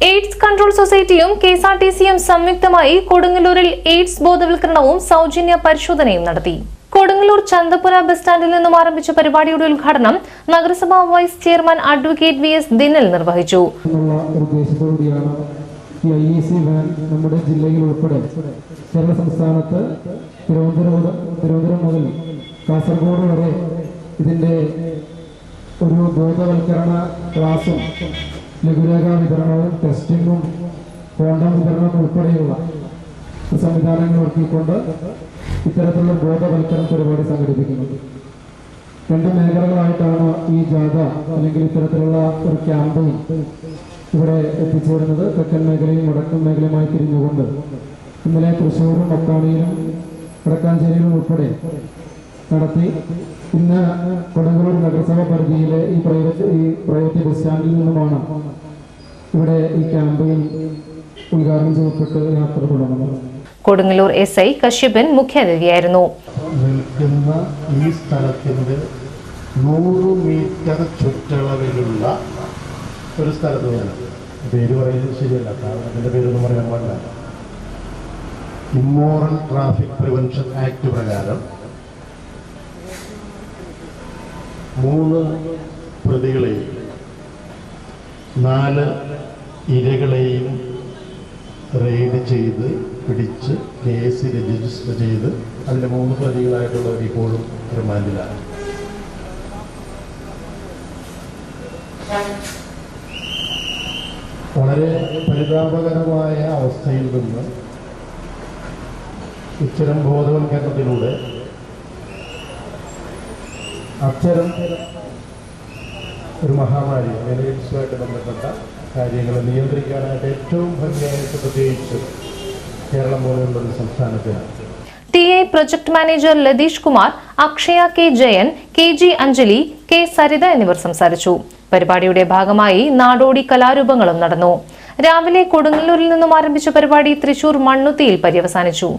AIDS control സൊസൈറ്റിയും K S R T സിയും സംയുക്തമായി കൊടുങ്ങല്ലൂരിൽ എയ്ഡ്സ് ബോധവൽക്കരണവും സൗജന്യ പരിശോധനയും നടത്തി. കൊടുങ്ങല്ലൂർ ചന്തപുര ബസ് സ്റ്റാൻഡിൽ നിന്നും ആരംഭിച്ച പരിപാടിയുടെ ഉദ്ഘാടനം നഗരസഭാ vice chairman advocate V S Dinal നിർവഹിച്ചു. നമ്മുടെ ജില്ലയിൽ ഉൾപ്പെടെ കേരള സംസ്ഥാനത്ത് തിരുവനന്തപുരം മുതൽ കാസർഗോഡ് വരെ ഇതിന്റെ ഒരു ബോധവൽക്കരണ ക്ലാസും ലഘുലേഖ വിതരണവും ടെസ്റ്റിംഗും കോണ്ടം വിതരണവും ഉൾപ്പെടെയുള്ള സംവിധാനങ്ങൾ ഒരുക്കിക്കൊണ്ട് ഇത്തരത്തിലുള്ള ബോധവൽക്കരണ പരിപാടി സംഘടിപ്പിക്കുന്നത്. രണ്ട് മേഖലകളായിട്ടാണ് ഈ ജാഥ അല്ലെങ്കിൽ ഇത്തരത്തിലുള്ള ഒരു ക്യാമ്പയിൻ ഇവിടെ എത്തിച്ചേരുന്നത്. തെക്കൻ മേഖലയും വടക്കൻ മേഖലയുമായി തിരിഞ്ഞുകൊണ്ട് ഇന്നലെ തൃശ്ശൂരും മക്കാണിയിലും വടക്കാഞ്ചേരിയിലും ഉൾപ്പെടെ നടത്തി. ഇന്ന് കൊടുങ്ങല്ലൂർ നഗരസഭ പരിധിയിലെ ഈ പ്രൈവറ്റ് ഈ പ്രൈവറ്റ് ബസ് സ്റ്റാൻഡിൽ നിന്നുമാണ് ഇവിടെ ഈ ക്യാമ്പയിൻ ഉദ്ഘാടനം ചെയ്യപ്പെട്ട് യാത്ര തുടങ്ങുന്നത്. കൊടുങ്ങല്ലൂർ എസ് ഐ കശ്യപൻ മുഖ്യാതിഥിയായിരുന്നു. നിൽക്കുന്ന ഈ സ്ഥലത്തിന്റെ നൂറ് മീറ്റർ ചുറ്റളവിലുള്ള ഒരു സ്ഥലത്ത് വേണം. പേര് പറയുന്നത് ശരിയല്ല. അതിന്റെ അതിന്റെ പേരൊന്നും പറയാൻ പാടില്ല. ഇമ്മോറൽ ട്രാഫിക് പ്രിവെൻഷൻ ആക്ട് പ്രകാരം മൂന്ന് പ്രതികളെയും നാല് ഇരകളെയും റെയ്ഡ് ചെയ്ത് പിടിച്ച് കേസ് രജിസ്റ്റർ ചെയ്ത് അതിന്റെ മൂന്ന് പ്രതികളായിട്ടുള്ളവർ ഇപ്പോഴും റിമാൻഡിലാണ് വളരെ പരിതാപകരമായ അവസ്ഥയിൽ നിന്ന് ഇത്തരം ബോധവൽക്കരണത്തിലൂടെ അത്തരം ഒരു മഹാമാരി എയ്ഡ്സുമായിട്ട് ബന്ധപ്പെട്ട കാര്യങ്ങൾ നിയന്ത്രിക്കാനായിട്ട് ഏറ്റവും ഭംഗിയായിട്ട് പ്രത്യേകിച്ച് കേരളം പോലെയുള്ള ഒരു സംസ്ഥാനത്തിനാണ് T I project manager Latheesh Kumar Akshaya K Jayan K G Anjali K Saritha എന്നിവർ സംസാരിച്ചു. പരിപാടിയുടെ ഭാഗമായി നാടോടി കലാരൂപങ്ങളും നടന്നു. രാവിലെ കൊടുങ്ങല്ലൂരിൽ നിന്നും ആരംഭിച്ച പരിപാടി തൃശൂർ മണ്ണുത്തിയിൽ പര്യവസാനിച്ചു.